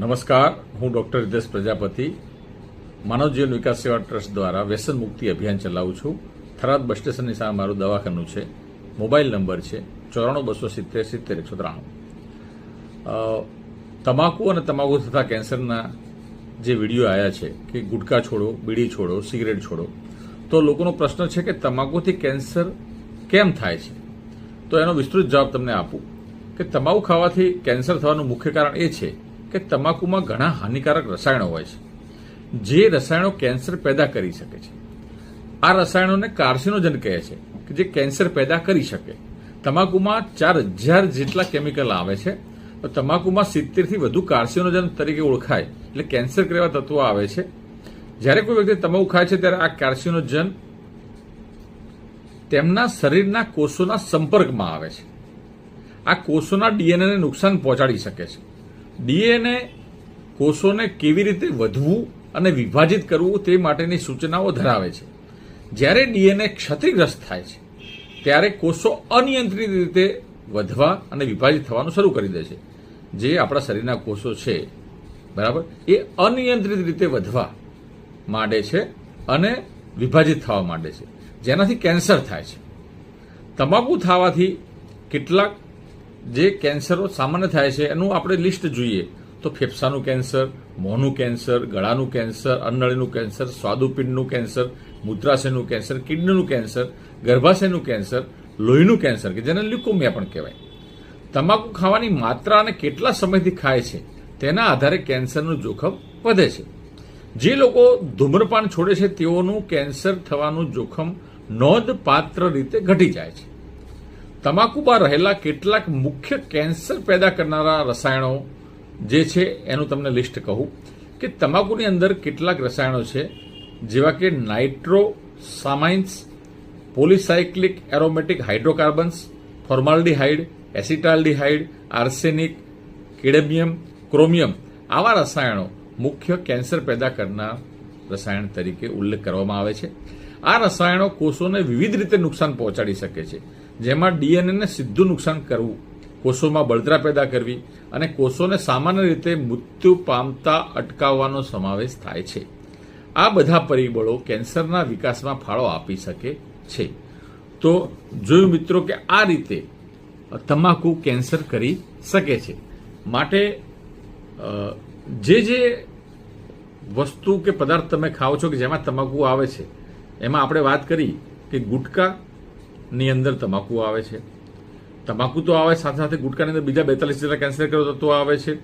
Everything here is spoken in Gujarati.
નમસ્કાર, હું ડોક્ટર હિતેશ પ્રજાપતિ. માનવ જીવન વિકાસ સેવા ટ્રસ્ટ દ્વારા વ્યસન મુક્તિ અભિયાન ચલાવું છું. થરાદ બસ સ્ટેશનની સામે મારું દવાખાનું છે. મોબાઈલ નંબર છે ચોરાણું બસો સિત્તેર સિત્તેર એકસો ત્રાણું. તમાકુ અને તમાકુ તથા કેન્સરના જે વીડિયો આવ્યા છે કે ગુટકા છોડો, બીડી છોડો, સિગરેટ છોડો, તો લોકોનો પ્રશ્ન છે કે તમાકુથી કેન્સર કેમ થાય છે? તો એનો વિસ્તૃત જવાબ તમને આપું કે તમાકુ ખાવાથી કેન્સર થવાનું મુખ્ય કારણ એ છે કે તમાકુમાં ઘણા હાનિકારક રસાયણો હોય છે. જે રસાયણો કેન્સર પેદા કરી શકે છે. આ રસાયણોને કાર્સિનોજન કહે છે કે જે કેન્સર પેદા કરી શકે. તમાકુમાં ચાર હજાર જેટલા કેમિકલ આવે છે. તો તમાકુમાં સિત્તેરથી વધુ કાર્સિનોજન તરીકે ઓળખાય. એટલે કેન્સર કરેવા તત્વો આવે છે. જ્યારે કોઈ વ્યક્તિ તમાકુ ખાય છે, ત્યારે આ કાર્સિનોજન તેમના શરીરના કોષોના સંપર્કમાં આવે છે. આ કોષોના ડીએનએને નુકસાન પહોંચાડી શકે છે. ડીએનએ કોષોને કેવી રીતે વધવું અને વિભાજિત કરવું તે માટેની સૂચનાઓ ધરાવે છે. જ્યારે ડીએનએ ક્ષતિગ્રસ્ત થાય છે, ત્યારે કોષો અનિયંત્રિત રીતે વધવા અને વિભાજિત થવાનું શરૂ કરી દે છે. જે આપણા શરીરના કોષો છે, બરાબર? એ અનિયંત્રિત રીતે વધવા માંડે છે અને વિભાજિત થવા માંડે છે. જેનાથી કેન્સર થાય છે. તમાકુ ખાવાથી કેટલાક જે કેન્સરો સામાન્ય થાય છે, એનું આપણે લિસ્ટ જોઈએ. તો ફેફસાનું કેન્સર મોંનું કેન્સર ગળાનું કેન્સર અન્નળીનું કેન્સર સ્વાદુપિંડનું કેન્સર મૂત્રાશયનું કેન્સર કિડનીનું કેન્સર ગર્ભાશયનું કેન્સર લોહીનું કેન્સર કે જેને લ્યુકોમિયા પણ કહેવાય. તમાકુ ખાવાની માત્રા અને કેટલા સમયથી ખાય છે, તેના આધારે કેન્સરનું જોખમ વધે છે. જે લોકો ધૂમ્રપાન છોડે છે, તેઓનું કેન્સર થવાનું જોખમ નોંધપાત્ર રીતે ઘટી જાય છે. તમાકુમાં રહેલા કેટલાક મુખ્ય કેન્સર પેદા કરનારા રસાયણો જે છે, એનું તમને લિસ્ટ કહું કે તમાકુની અંદર કેટલાક રસાયણો છે, જેવા કે nitrosamines polycyclic aromatic hydrocarbons, formaldehyde, acetaldehyde, arsenic, cadmium, chromium આવા રસાયણો મુખ્ય કેન્સર પેદા કરનાર રસાયણ તરીકે ઉલ્લેખ કરવામાં આવે છે. આ રસાયણો કોષોને વિવિધ રીતે નુકસાન પહોંચાડી શકે છે. જેમાં ડીએનએને સીધું નુકસાન કરવું, કોષોમાં બળતરા પેદા કરવી અને કોષોને સામાન્ય રીતે મૃત્યુ પામતા અટકાવવાનો સમાવેશ થાય છે. આ બધા પરિબળો કેન્સરના વિકાસમાં ફાળો આપી શકે છે. તો જોયું મિત્રો કે આ રીતે તમાકુ કેન્સર કરી શકે છે. માટે જે જે વસ્તુ કે પદાર્થ તમે ખાઓ છો કે જેમાં તમાકુ આવે છે, એમાં આપણે વાત કરી કે ગુટકાની અંદર તમાકુ આવે છે. તમાકુ તો આવે, સાથે સાથે ગુટકાની અંદર બીજા બેતાલીસ જેટલા કેન્સર તત્વો આવે છે.